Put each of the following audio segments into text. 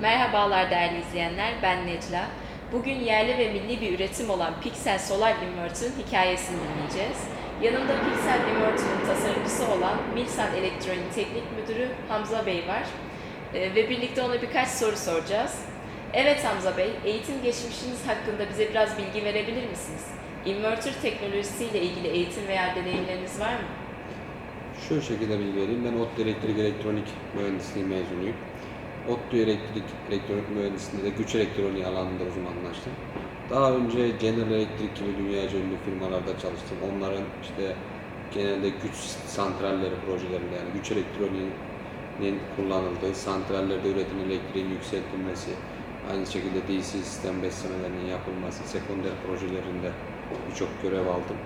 Merhabalar değerli izleyenler, ben Necla. Bugün yerli ve milli bir üretim olan Pixel Solar Inverter'ın hikayesini dinleyeceğiz. Yanımda Pixel Inverter'ın tasarımcısı olan Milsan Elektronik Teknik Müdürü Hamza Bey var. Ee, ve birlikte ona birkaç soru soracağız. Evet Hamza Bey, eğitim geçmişiniz hakkında bize biraz bilgi verebilir misiniz? Inverter teknolojisiyle ilgili eğitim veya deneyimleriniz var mı? Şu şekilde bilgi vereyim. Ben ODTÜ Elektrik Elektronik Mühendisliği mezunuyum. ODTÜ Elektrik Elektronik Mühendisliğinde de güç elektroniği alanında uzmanlaştım. Daha önce General Electric gibi dünyaca ünlü firmalarda çalıştım. Onların işte genelde güç santralleri projelerinde yani güç elektroniğinin kullanıldığı, santrallerde üretilen elektriğin yükseltilmesi, aynı şekilde DC sistem beslemelerinin yapılması, sekonder projelerinde birçok görev aldım.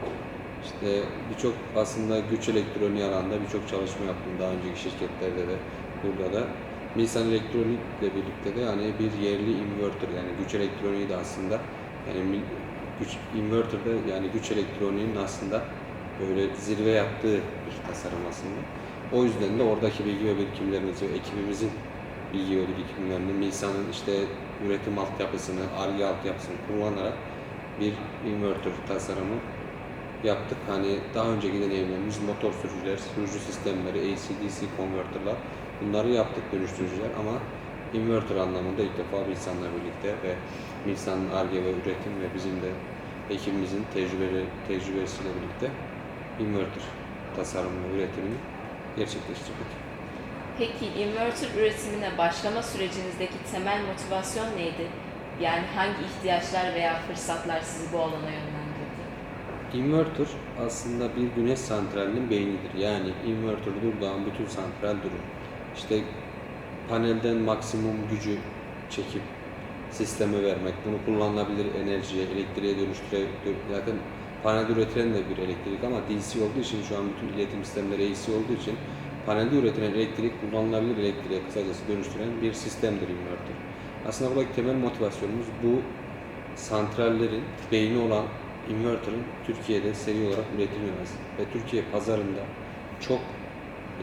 İşte birçok aslında güç elektroniği alanda birçok çalışma yaptım daha önceki şirketlerde de burada da. Milsan Elektronik ile birlikte de yani bir yerli inverter yani güç elektroniği de aslında yani güç inverter'da yani güç elektroniğinin aslında böyle zirve yaptığı bir tasarım aslında. O yüzden de oradaki bilgi ve birikimlerimizi ve ekibimizin bilgi ve birikimlerini Milsan'ın işte üretim altyapısını, ARGE altyapısını kullanarak bir inverter tasarımı yaptık. Hani daha önceki deneyimlerimiz motor sürücüler, sürücü sistemleri, AC-DC konverterler bunları yaptık dönüştürücüler ama inverter anlamında ilk defa Milsan'la birlikte ve Milsan'ın ARGE ve üretim ve bizim de ekibimizin tecrübeli, tecrübesiyle birlikte inverter tasarım ve üretimini gerçekleştirdik. Peki inverter üretimine başlama sürecinizdeki temel motivasyon neydi? Yani hangi ihtiyaçlar veya fırsatlar sizi bu alana yönlendirdi? Inverter aslında bir güneş santralinin beynidir. Yani inverter durduğu an bütün santral durur. İşte panelden maksimum gücü çekip sisteme vermek, bunu kullanılabilir enerjiye, elektriğe dönüştüre, zaten panelde üretilen de bir elektrik ama DC olduğu için şu an bütün iletim sistemleri AC olduğu için panelde üretilen elektrik kullanılabilir elektriğe kısacası dönüştüren bir sistemdir inverter. Aslında buradaki temel motivasyonumuz bu santrallerin beyni olan inverter'ın Türkiye'de seri olarak üretilmemesi ve Türkiye pazarında çok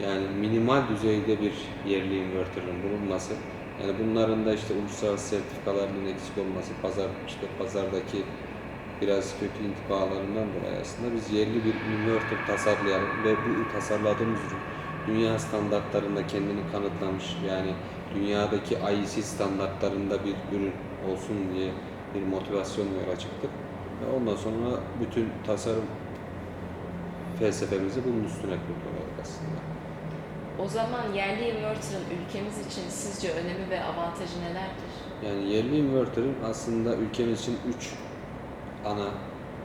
yani minimal düzeyde bir yerli inverter'ın bulunması yani bunların da işte uluslararası sertifikalarının eksik olması, pazar işte pazardaki biraz kötü intibalarından dolayı aslında biz yerli bir inverter tasarlayalım ve bu tasarladığımız ürün dünya standartlarında kendini kanıtlamış yani dünyadaki IEC standartlarında bir ürün olsun diye bir motivasyonla yola çıktık. Ve ondan sonra bütün tasarım felsefemizi bunun üstüne kurduk aslında. O zaman yerli inverter'ın ülkemiz için sizce önemi ve avantajı nelerdir? Yani yerli inverter'ın aslında ülkemiz için 3 ana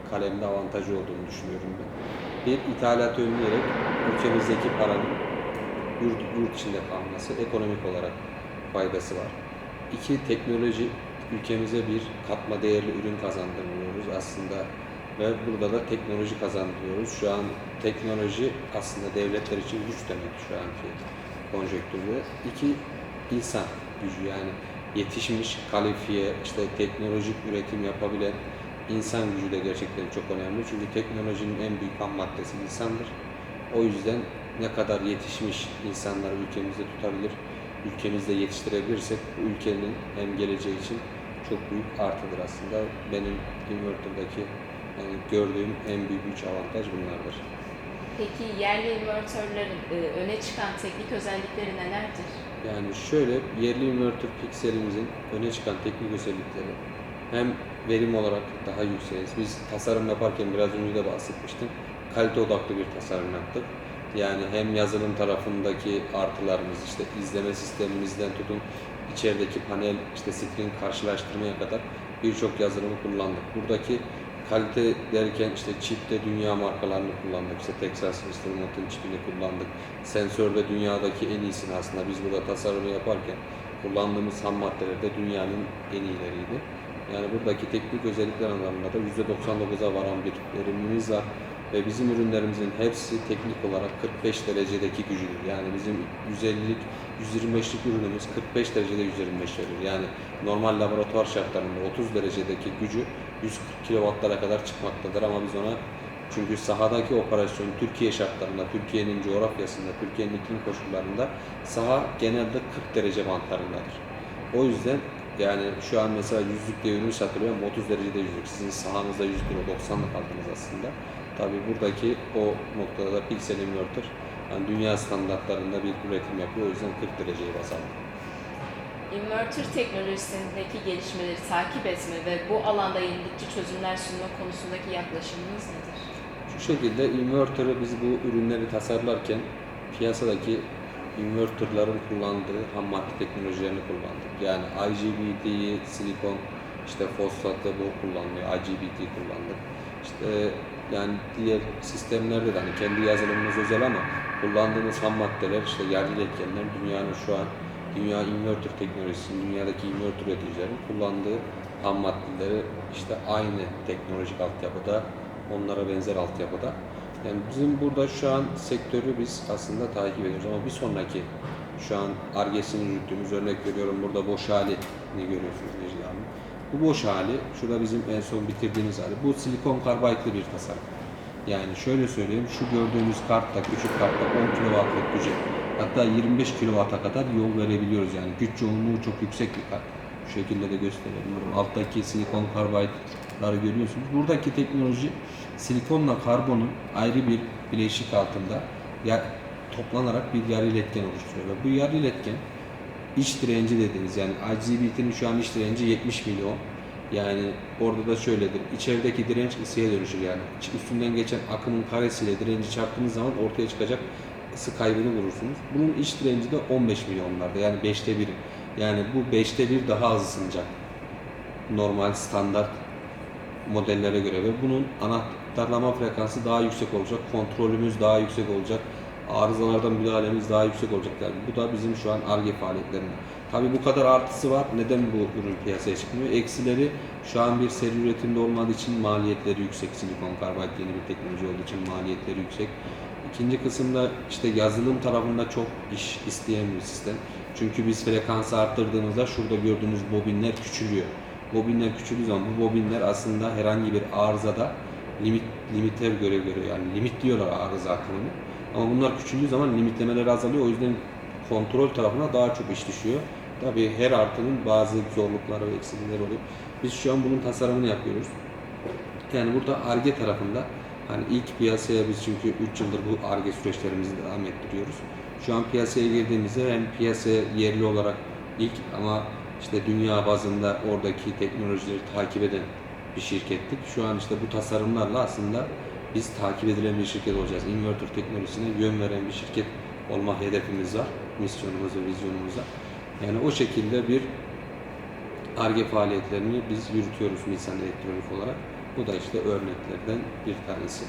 kalemde avantajı olduğunu düşünüyorum ben. Bir, ithalat önleyerek ülkemizdeki paranın yurt, yurt içinde kalması, ekonomik olarak faydası var. İki, teknoloji ülkemize bir katma değerli ürün kazandırıyoruz aslında ve burada da teknoloji kazandırıyoruz. Şu an teknoloji aslında devletler için güç demek şu anki konjonktürde. İki, insan gücü yani yetişmiş, kalifiye, işte teknolojik üretim yapabilen insan gücü de gerçekten çok önemli. Çünkü teknolojinin en büyük ham maddesi insandır. O yüzden ne kadar yetişmiş insanları ülkemizde tutabilir, ülkemizde yetiştirebilirsek bu ülkenin hem geleceği için çok büyük artıdır aslında. Benim inverter'daki yani gördüğüm en büyük üç avantaj bunlardır. Peki yerli inverterlerin e, öne çıkan teknik özellikleri nelerdir? Yani şöyle yerli inverter pikselimizin öne çıkan teknik özellikleri hem verim olarak daha yükseğiz. Biz tasarım yaparken biraz önce de bahsetmiştim. Kalite odaklı bir tasarım yaptık. Yani hem yazılım tarafındaki artılarımız işte izleme sistemimizden tutun içerideki panel işte screen karşılaştırmaya kadar birçok yazılımı kullandık. Buradaki kalite derken işte çipte dünya markalarını kullandık. İşte Texas Instruments'ın çipini kullandık. Sensörde dünyadaki en iyisini aslında biz burada tasarımı yaparken kullandığımız ham maddeler de dünyanın en iyileriydi. Yani buradaki teknik özellikler anlamında da %99'a varan bir verimimiz var. Ve bizim ürünlerimizin hepsi teknik olarak 45 derecedeki gücüdür. Yani bizim 150'lik, 125'lik ürünümüz 45 derecede 125 verir. Yani normal laboratuvar şartlarında 30 derecedeki gücü 140 kilowattlara kadar çıkmaktadır ama biz ona çünkü sahadaki operasyon Türkiye şartlarında, Türkiye'nin coğrafyasında, Türkiye'nin iklim koşullarında saha genelde 40 derece bantlarındadır. O yüzden yani şu an mesela yüzlük diye ürün satılıyor ama 30 derecede yüzlük. Sizin sahanızda 100 kilo 90'lık aldınız aslında. Tabii buradaki o noktada da piksel inverter yani dünya standartlarında bir üretim yapıyor. O yüzden 40 dereceyi baz aldı. Inverter teknolojisindeki gelişmeleri takip etme ve bu alanda yenilikçi çözümler sunma konusundaki yaklaşımınız nedir? Şu şekilde inverter'ı biz bu ürünleri tasarlarken piyasadaki inverter'ların kullandığı ham madde teknolojilerini kullandık. Yani IGBT'yi, silikon, işte fosfatı bu kullanılıyor. IGBT kullandık. İşte yani diğer sistemlerde de hani kendi yazılımımız özel ama kullandığımız ham maddeler işte yerli iletkenler dünyanın şu an dünya inverter teknolojisinin, dünyadaki inverter üreticilerin kullandığı ham maddeleri işte aynı teknolojik altyapıda, onlara benzer altyapıda. Yani bizim burada şu an sektörü biz aslında takip ediyoruz ama bir sonraki şu an Arges'ini yürüttüğümüz örnek veriyorum burada boş halini görüyorsunuz Necla Hanım. Bu boş hali, şurada bizim en son bitirdiğimiz hali. Bu silikon karbaytlı bir tasarım. Yani şöyle söyleyeyim, şu gördüğünüz kartta, küçük kartta 10 kW'lık gücü, hatta 25 kW'a kadar yol verebiliyoruz yani. Güç yoğunluğu çok yüksek bir kart. Şu şekilde de gösterebilirim. Alttaki silikon karbaytları görüyorsunuz. Buradaki teknoloji silikonla karbonun ayrı bir bileşik altında ya, toplanarak bir yarı iletken oluşturuyor. Ve bu yarı iletken iç direnci dediğiniz yani IGBT'nin şu an iç direnci 70 milyon. Yani orada da şöyledir. İçerideki direnç ısıya dönüşür yani. Üstünden geçen akımın karesiyle direnci çarptığınız zaman ortaya çıkacak ısı kaybını vurursunuz. Bunun iç direnci de 15 milyonlarda yani 5'te 1. Yani bu 5'te 1 daha az ısınacak. Normal standart modellere göre ve bunun anahtarlama frekansı daha yüksek olacak, kontrolümüz daha yüksek olacak, arızalardan müdahalemiz daha yüksek olacak. Yani bu da bizim şu an ARGE faaliyetlerinde. Tabii bu kadar artısı var. Neden bu ürün piyasaya çıkmıyor? Eksileri şu an bir seri üretimde olmadığı için maliyetleri yüksek. Silikon karbonat yeni bir teknoloji olduğu için maliyetleri yüksek. İkinci kısımda işte yazılım tarafında çok iş isteyen bir sistem. Çünkü biz frekansı arttırdığımızda şurada gördüğünüz bobinler küçülüyor. Bobinler küçüldüğü zaman bu bobinler aslında herhangi bir arızada limit limitler görev görüyor. Yani limitliyorlar arıza akımını. Ama bunlar küçüldüğü zaman limitlemeleri azalıyor. O yüzden kontrol tarafına daha çok iş düşüyor. Tabii her artının bazı zorlukları ve eksiklikleri oluyor. Biz şu an bunun tasarımını yapıyoruz. Yani burada ARGE tarafında hani ilk piyasaya biz çünkü 3 yıldır bu ARGE süreçlerimizi devam ettiriyoruz. Şu an piyasaya girdiğimizde hem piyasaya yerli olarak ilk ama işte dünya bazında oradaki teknolojileri takip eden bir şirkettik. Şu an işte bu tasarımlarla aslında biz takip edilen bir şirket olacağız. Inverter teknolojisine yön veren bir şirket olma hedefimiz var. Misyonumuz ve vizyonumuzda. Yani o şekilde bir ARGE faaliyetlerini biz yürütüyoruz Nisan Elektronik olarak. Bu da işte örneklerden bir tanesi.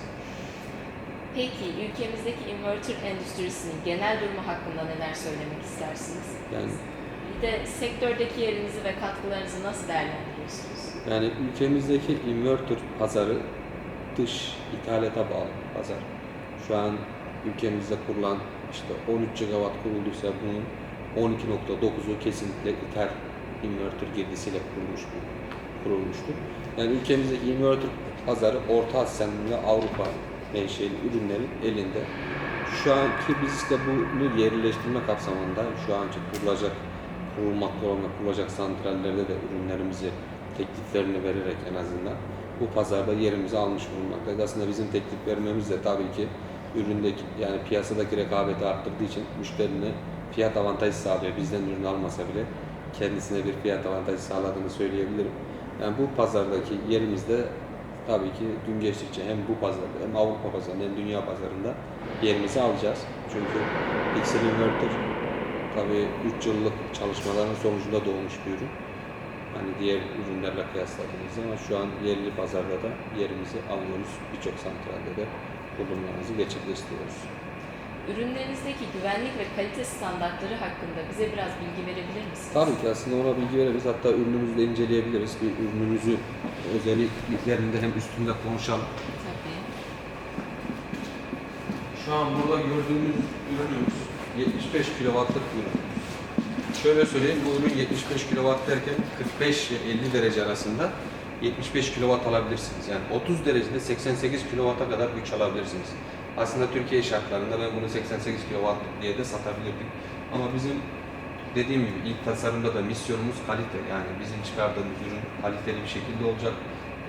Peki ülkemizdeki inverter endüstrisinin genel durumu hakkında neler söylemek istersiniz? Yani Bir de sektördeki yerinizi ve katkılarınızı nasıl değerlendiriyorsunuz? Yani ülkemizdeki inverter pazarı dış ithalata bağlı bir pazar. Şu an ülkemizde kurulan işte 13 GW kurulduysa bunun 12.9'u kesinlikle ithal inverter girdisiyle kurulmuş kurulmuştur. Yani ülkemizdeki inverter pazarı Orta Asya'nın ve Avrupa menşeli ürünlerin elinde. Şu anki biz işte bunu yerleştirme kapsamında şu anki kurulacak, kurulmakta olan kurulacak santrallerde de ürünlerimizi tekliflerini vererek en azından bu pazarda yerimizi almış bulunmaktayız. Aslında bizim teklif vermemiz de tabii ki üründeki yani piyasadaki rekabeti arttırdığı için müşterine fiyat avantajı sağlıyor. Bizden ürün almasa bile kendisine bir fiyat avantajı sağladığını söyleyebilirim. Yani bu pazardaki yerimizde tabii ki gün geçtikçe hem bu pazarda hem Avrupa pazarında hem dünya pazarında yerimizi alacağız. Çünkü Pixel Inverter tabii 3 yıllık çalışmaların sonucunda doğmuş bir ürün. Hani diğer ürünlerle kıyasladığımızda ama şu an yerli pazarda da yerimizi alıyoruz. Birçok santralde de bulunmamızı gerçekleştiriyoruz. Ürünlerinizdeki güvenlik ve kalite standartları hakkında bize biraz bilgi verebilir misiniz? Tabii ki aslında ona bilgi veririz. Hatta ürünümüzü de inceleyebiliriz. Bir ürünümüzü özelliklerinde hem üstünde konuşalım. Tabii. Şu an burada gördüğünüz ürünümüz 75 kW'lık bir ürün. Şöyle söyleyeyim bu ürün 75 kW derken 45 ile 50 derece arasında 75 kW alabilirsiniz. Yani 30 derecede 88 kW'a kadar güç alabilirsiniz. Aslında Türkiye şartlarında ben bunu 88 kW diye de satabilirdim. Ama bizim dediğim gibi ilk tasarımda da misyonumuz kalite. Yani bizim çıkardığımız ürün kaliteli bir şekilde olacak.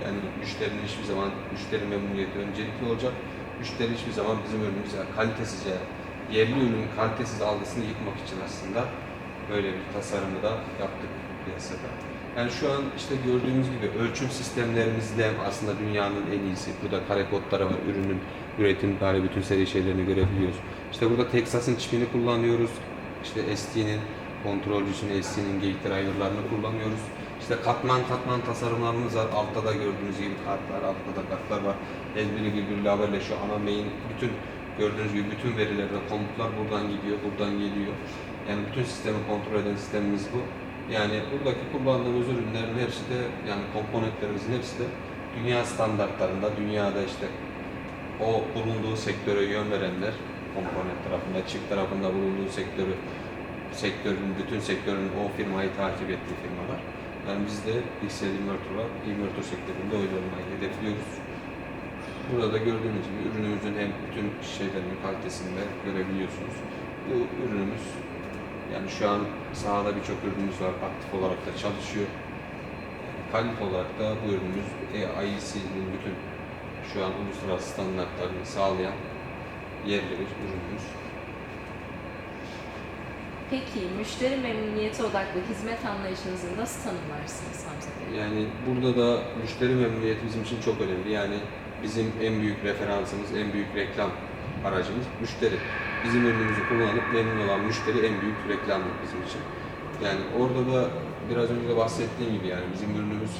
Yani müşterinin hiçbir zaman müşteri memnuniyeti öncelikli olacak. Müşteri hiçbir zaman bizim ürünümüze kalitesiz yani yerli ürünün kalitesiz algısını yıkmak için aslında böyle bir tasarımı da yaptık piyasada. Yani şu an işte gördüğümüz gibi ölçüm sistemlerimizle aslında dünyanın en iyisi. Burada kare kodları var, ürünün üretim tarihi bütün seri şeylerini görebiliyoruz. İşte burada Texas'ın çipini kullanıyoruz. İşte ST'nin kontrolcüsünü, ST'nin gate driver'larını kullanıyoruz. İşte katman katman tasarımlarımız var. Altta da gördüğünüz gibi kartlar, altta da kartlar var. Ezberi birbiriyle haberleşiyor. Ana main bütün gördüğünüz gibi bütün verilerde komutlar buradan gidiyor, buradan geliyor. Yani bütün sistemi kontrol eden sistemimiz bu. Yani buradaki kullandığımız ürünlerin hepsi de yani komponentlerimizin hepsi de dünya standartlarında, dünyada işte o bulunduğu sektöre yön verenler komponent tarafında, çip tarafında bulunduğu sektörü sektörün, bütün sektörün o firmayı takip ettiği firmalar. Yani biz de Pixel Inverter'la inverter sektöründe oynamayı hedefliyoruz. Burada da gördüğünüz gibi ürünümüzün hem bütün şeylerini kalitesini de görebiliyorsunuz. Bu ürünümüz yani şu an sahada birçok ürünümüz var. Aktif olarak da çalışıyor. Kalite olarak da bu ürünümüz AIC'nin bütün şu an uluslararası standartlarını sağlayan yerli bir ürünümüz. Peki müşteri memnuniyeti odaklı hizmet anlayışınızı nasıl tanımlarsınız Hamza Bey? Yani burada da müşteri memnuniyeti bizim için çok önemli. Yani bizim en büyük referansımız, en büyük reklam aracımız müşteri. Bizim ürünümüzü kullanıp memnun olan müşteri en büyük reklamdır bizim için. Yani orada da biraz önce de bahsettiğim gibi yani bizim ürünümüz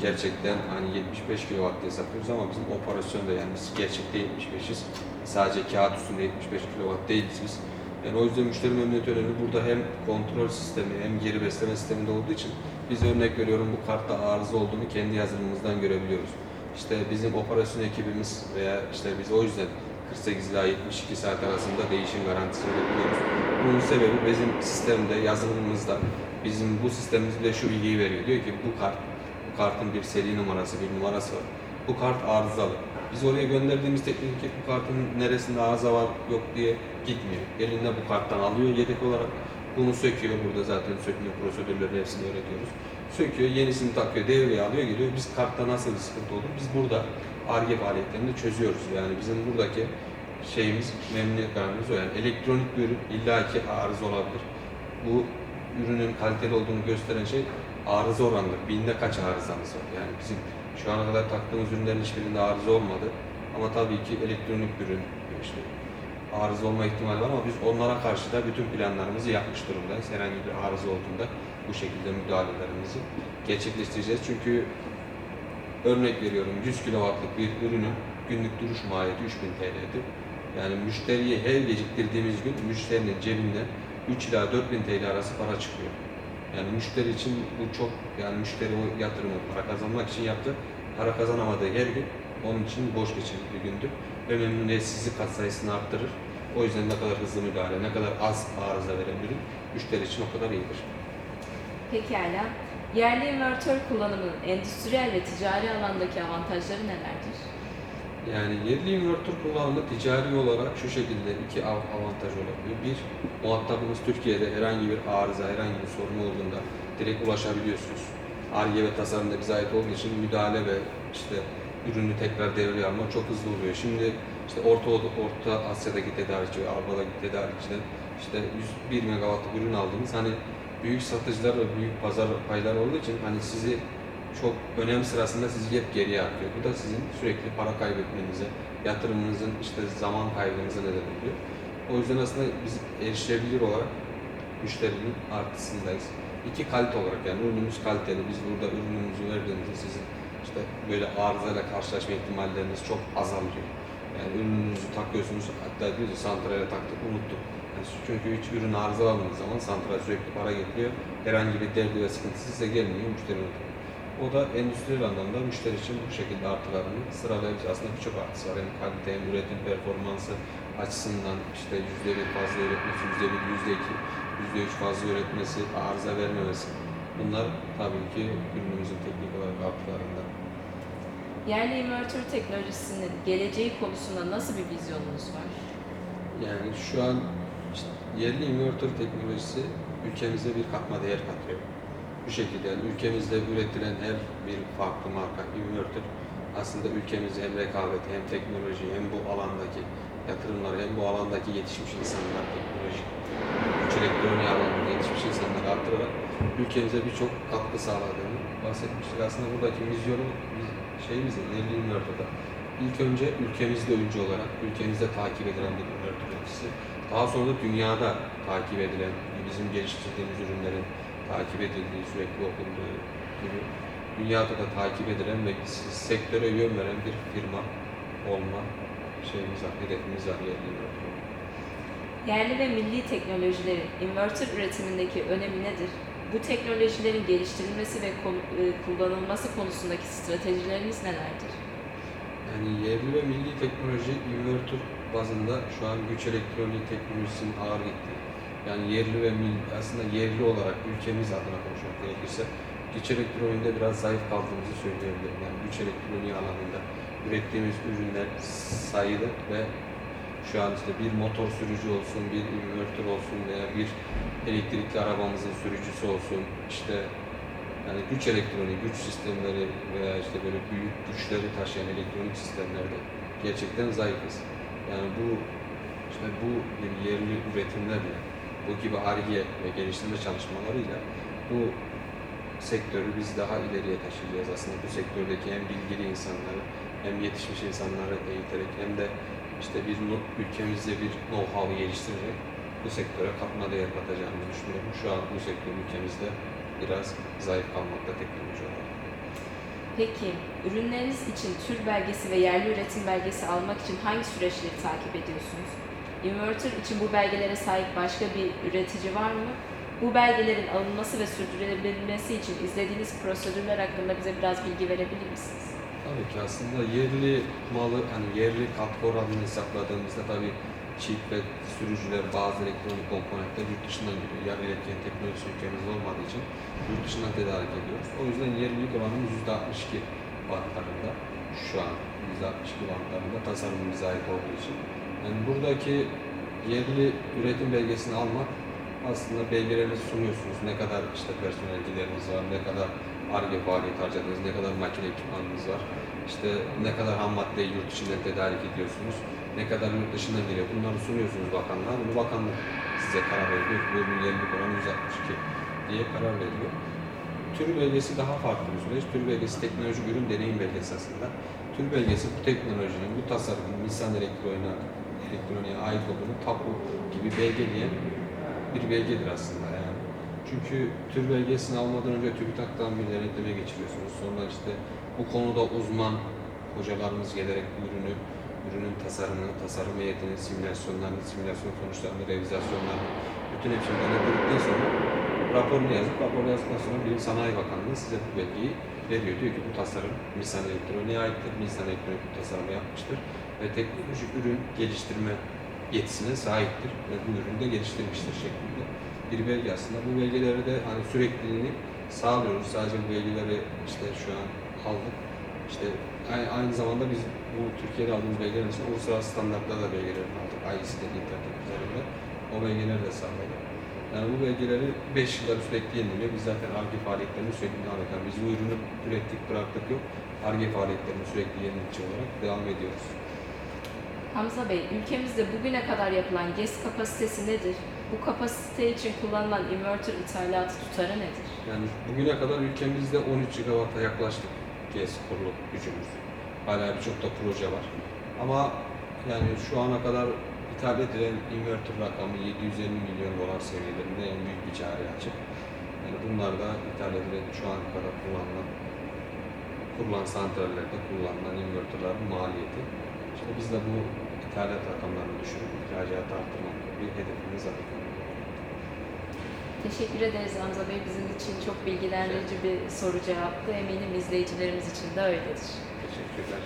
gerçekten hani 75 kW diye satıyoruz ama bizim operasyonda yani biz gerçekte 75'iz. Sadece kağıt üstünde 75 kW değiliz biz. Yani o yüzden müşteri memnuniyeti önemli. Burada hem kontrol sistemi hem geri besleme sisteminde olduğu için biz örnek veriyorum bu kartta arıza olduğunu kendi yazılımımızdan görebiliyoruz. İşte bizim operasyon ekibimiz veya işte biz o yüzden 48 ila 72 saat arasında değişim garantisi verebiliyoruz. Bunun sebebi bizim sistemde, yazılımımızda bizim bu sistemimiz bize şu bilgiyi veriyor. Diyor ki bu kart, bu kartın bir seri numarası, bir numarası var. Bu kart arızalı. Biz oraya gönderdiğimiz teknik bu kartın neresinde arıza var yok diye gitmiyor. Elinde bu karttan alıyor yedek olarak. Bunu söküyor. Burada zaten sökme prosedürlerini hepsini öğretiyoruz. Söküyor, yenisini takıyor, devreye alıyor, geliyor. Biz kartta nasıl bir sıkıntı olur? Biz burada ARGE faaliyetlerini çözüyoruz. Yani bizim buradaki şeyimiz, memnuniyet garantimiz o. Yani elektronik bir ürün illaki arıza olabilir. Bu ürünün kaliteli olduğunu gösteren şey arıza oranıdır. Binde kaç arızamız var? Yani bizim şu ana kadar taktığımız ürünlerin hiçbirinde arıza olmadı. Ama tabii ki elektronik bir ürün işte arıza olma ihtimali var ama biz onlara karşı da bütün planlarımızı yapmış durumdayız. Herhangi bir arıza olduğunda bu şekilde müdahalelerimizi gerçekleştireceğiz. Çünkü örnek veriyorum 100 kW'lık bir ürünün günlük duruş maliyeti 3000 TL'dir. Yani müşteriye her geciktirdiğimiz gün müşterinin cebinden 3 ila 4000 TL arası para çıkıyor. Yani müşteri için bu çok yani müşteri o yatırımı para kazanmak için yaptı. Para kazanamadığı her gün onun için boş geçen bir gündür. Ve memnuniyetsizlik kat sayısını arttırır. O yüzden ne kadar hızlı müdahale, ne kadar az arıza veren ürün müşteri için o kadar iyidir. Pekala. Yerli invertör kullanımının endüstriyel ve ticari alandaki avantajları nelerdir? Yani yerli invertör kullanımı ticari olarak şu şekilde iki av- avantaj olabiliyor. Bir, muhatabınız Türkiye'de herhangi bir arıza, herhangi bir sorun olduğunda direkt ulaşabiliyorsunuz. Ar-Ge ve tasarım da bize ait olduğu için müdahale ve işte ürünü tekrar devreye alma çok hızlı oluyor. Şimdi işte Orta, Orta Asya'daki tedarikçi ve Avrupa'daki tedarikçiden işte 101 megawattlık ürün aldığınız hani büyük satıcılar ve büyük pazar payları olduğu için hani sizi çok önem sırasında sizi hep geriye atıyor. Bu da sizin sürekli para kaybetmenize, yatırımınızın işte zaman kaybınıza neden oluyor. O yüzden aslında biz erişilebilir olarak müşterinin artısındayız. İki kalite olarak yani ürünümüz kaliteli. Biz burada ürünümüzü verdiğimizde sizin işte böyle arızayla karşılaşma ihtimalleriniz çok azalıyor. Yani ürününüzü takıyorsunuz hatta diyoruz santrale taktık unuttuk. Çünkü hiç ürün arızalandığı zaman santral sürekli para getiriyor. Herhangi bir derdi ve sıkıntı size gelmiyor, müşteri ödüyor. O da endüstriyel anlamda müşteri için bu şekilde artılarını sıralayabilir. Aslında birçok artısı var. Hem kalite hem üretim performansı açısından işte yüzde bir fazla üretmesi, yüzde bir, yüzde iki, yüzde üç fazla üretmesi, arıza vermemesi. Bunlar tabii ki ürünümüzün teknik olarak artılarından. Yerli invertör teknolojisinin geleceği konusunda nasıl bir vizyonunuz var? Yani şu an yerli invertör teknolojisi ülkemize bir katma değer katıyor. Bu şekilde yani ülkemizde üretilen her bir farklı marka inverter aslında ülkemizi hem rekabeti hem teknoloji hem bu alandaki yatırımları hem bu alandaki yetişmiş insanlar teknolojik güç elektronik alanında yetişmiş insanları arttırarak ülkemize birçok katkı sağladığını bahsetmiştik. Aslında buradaki vizyonu biz- şeyimiz de yerli inverter'da ilk önce ülkemizde öncü olarak ülkemizde takip edilen bir inverter üreticisi. Daha sonra da dünyada takip edilen bizim geliştirdiğimiz ürünlerin takip edildiği, sürekli okunduğu gibi dünyada da takip edilen ve sektöre yön veren bir firma olma şeyimiz var, hedefimiz var yerli. Yerli ve milli teknolojilerin inverter üretimindeki önemi nedir? Bu teknolojilerin geliştirilmesi ve e, kullanılması konusundaki stratejileriniz nelerdir? Yani yerli ve milli teknoloji inverter bazında şu an güç elektronik teknolojisinin ağır gittiği. Yani yerli ve milli, aslında yerli olarak ülkemiz adına konuşmak gerekirse güç elektroniğinde biraz zayıf kaldığımızı söyleyebilirim. Yani güç elektroniği alanında ürettiğimiz ürünler sayılı ve şu an işte bir motor sürücü olsun, bir inverter olsun veya bir elektrikli arabamızın sürücüsü olsun, işte yani güç elektroniği, güç sistemleri veya işte böyle büyük güçleri taşıyan elektronik sistemlerde gerçekten zayıfız. Yani bu işte bu gibi yerli üretimlerle, bu gibi ARGE ve geliştirme çalışmalarıyla bu sektörü biz daha ileriye taşıyacağız aslında. Bu sektördeki hem bilgili insanları hem yetişmiş insanları eğiterek hem de işte bir ülkemizde bir know-how geliştirerek bu sektöre katma değer katacağını düşünüyorum. Şu an bu sektör ülkemizde biraz zayıf kalmakta teknoloji olarak. Peki, ürünleriniz için tür belgesi ve yerli üretim belgesi almak için hangi süreçleri takip ediyorsunuz? Inverter için bu belgelere sahip başka bir üretici var mı? Bu belgelerin alınması ve sürdürülebilmesi için izlediğiniz prosedürler hakkında bize biraz bilgi verebilir misiniz? Tabii ki aslında yerli malı, hani yerli katkı oranını hesapladığımızda tabii çip ve sürücüler bazı elektronik komponentler yurt dışından geliyor. Yarı iletken teknolojisi ülkemizde olmadığı için yurt dışından tedarik ediyoruz. O yüzden yerlilik oranımız %62 bantlarında. Şu an %62 bantlarında tasarımın bize ait olduğu için. Yani buradaki yerli üretim belgesini almak aslında belgelerinizi sunuyorsunuz. Ne kadar işte personel gideriniz var, ne kadar ARGE faaliyet harcadınız, ne kadar makine ekipmanınız var, işte ne kadar ham maddeyi yurt dışından tedarik ediyorsunuz, ne kadar yurt dışından geliyor. Bunları sunuyorsunuz bakanlığa. Bunu bakanlık size karar veriyor. Bu ürünün yerlilik oranı 162 diye karar veriyor. Tür belgesi daha farklı bir süreç. Tür belgesi teknolojik ürün deneyim belgesi aslında. Tür belgesi bu teknolojinin, bu tasarımın Nisan elektroniğe, elektroniğe ait olduğunu tapu gibi belgeleyen bir belgedir aslında yani. Çünkü tür belgesini almadan önce TÜBİTAK'tan bir denetleme geçiriyorsunuz. Sonra işte bu konuda uzman hocalarımız gelerek ürünü, ürünün tasarımını, tasarım heyetini, simülasyonlarını, simülasyon sonuçlarını, revizasyonlarını, bütün hepsini denetledikten sonra raporunu yazıp, raporu yazdıktan sonra Bilim Sanayi Bakanlığı size bu belgeyi veriyor. Diyor ki bu tasarım Nisan Elektronik'e aittir. Nisan Elektronik bu tasarımı yapmıştır. Ve teknolojik ürün geliştirme yetisine sahiptir. Ve bu ürünü de geliştirmiştir şeklinde bir belge aslında. Bu belgeleri de hani sürekliliğini sağlıyoruz. Sadece bu belgeleri işte şu an aldık. İşte aynı, aynı zamanda biz bu Türkiye'de aldığımız belgelerin için uluslararası standartlarda da belgelerini aldık. IEC dediği internet üzerinde. O belgeleri de sağladık. Yani bu belgeleri 5 yıllar sürekli yeniliyor. Biz zaten ARGE faaliyetlerini sürekli devam ediyoruz. Biz bu ürünü ürettik, bıraktık yok. ARGE faaliyetlerini sürekli yenilikçi olarak devam ediyoruz. Hamza Bey, ülkemizde bugüne kadar yapılan GES kapasitesi nedir? Bu kapasite için kullanılan inverter ithalatı tutarı nedir? Yani bugüne kadar ülkemizde 13 GW'a yaklaştık GES kurulu gücümüz. Hala birçok da proje var. Ama yani şu ana kadar ithal edilen inverter rakamı 750 milyon dolar seviyelerinde en büyük bir cari açık. Yani bunlar da ithal edilen şu ana kadar kullanılan kurulan santrallerde kullanılan inverterlerin maliyeti. İşte biz de bu ithalat rakamlarını düşürüp ihracatı arttırmak bir hedefimiz var. Teşekkür ederiz Hamza Bey. Bizim için çok bilgilendirici bir soru cevaptı. Eminim izleyicilerimiz için de öyledir. Teşekkürler.